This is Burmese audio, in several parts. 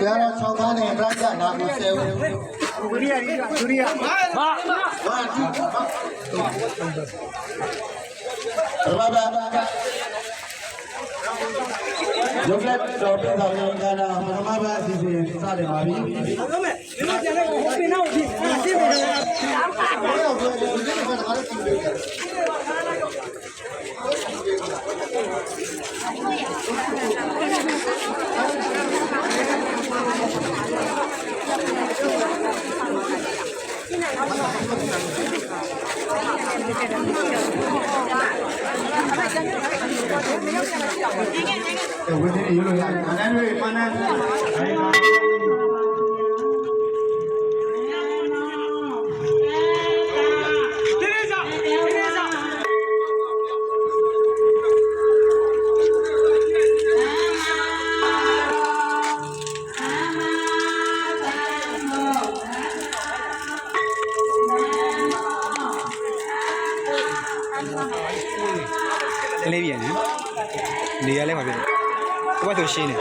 ဆရာတော်၆ပါးနဲ့ပြကြနာကိုဆယ်ဦးဒုတိယကြီးကဒုတိယဟာဘာတိဘာဘာဘာရုပ်လက်တော်ပြတော်ရင်ကနာပထမဘာအစီအစဉ်စတင်ပါပြီတော့မဲ့ဒီမှာကျန်တဲ့ဟိုပင်နောက်ကြည့်အဲ့ဒါရှင်းနေတယ်ဘယ်တော့ပြော လေးပြန်နော်နေရာလဲမှာဖြစ်တယ်ဘယ်ဆိုရှင်းနေ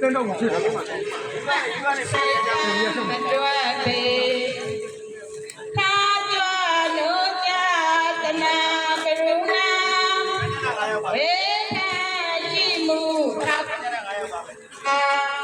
တင်းတော့မှာဖြစ်တယ်မတွက်ပေသာကြလို့ကြတနာကရုဏာဝေထရှိမှုထောက်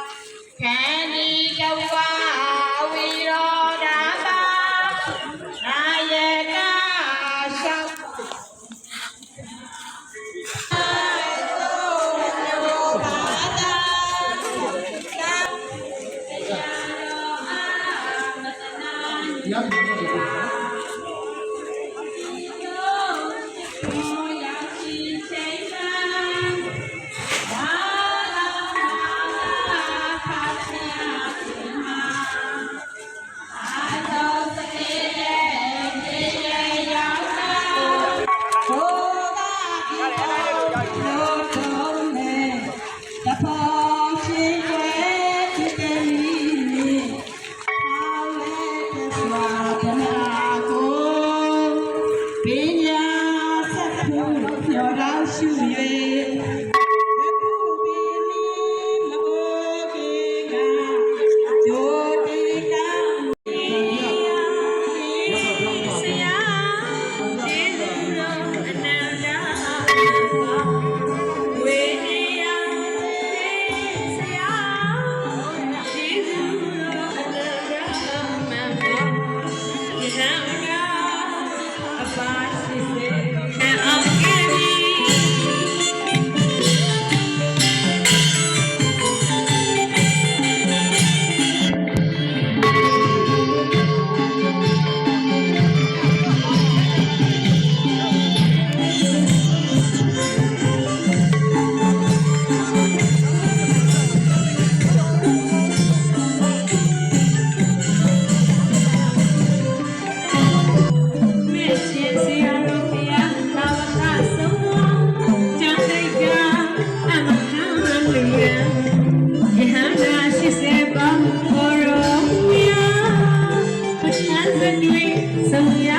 တွေစံရ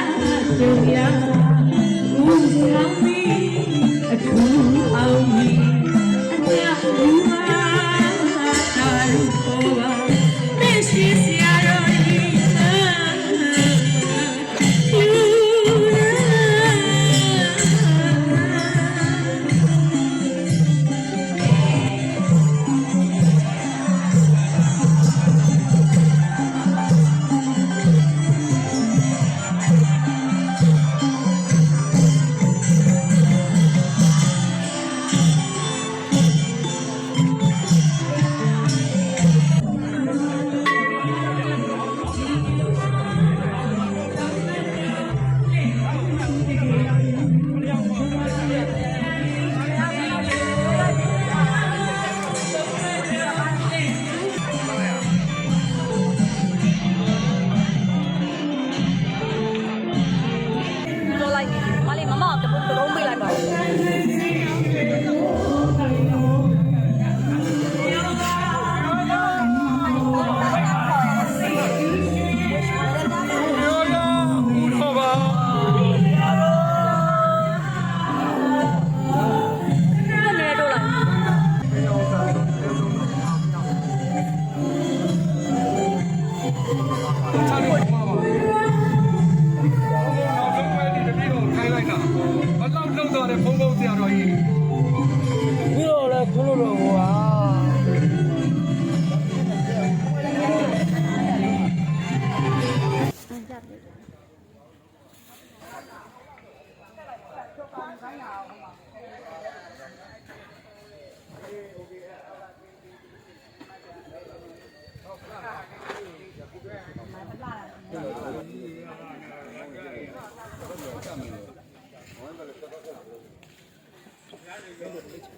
ကြုံရဦးဆောင် 这样绕一没钱。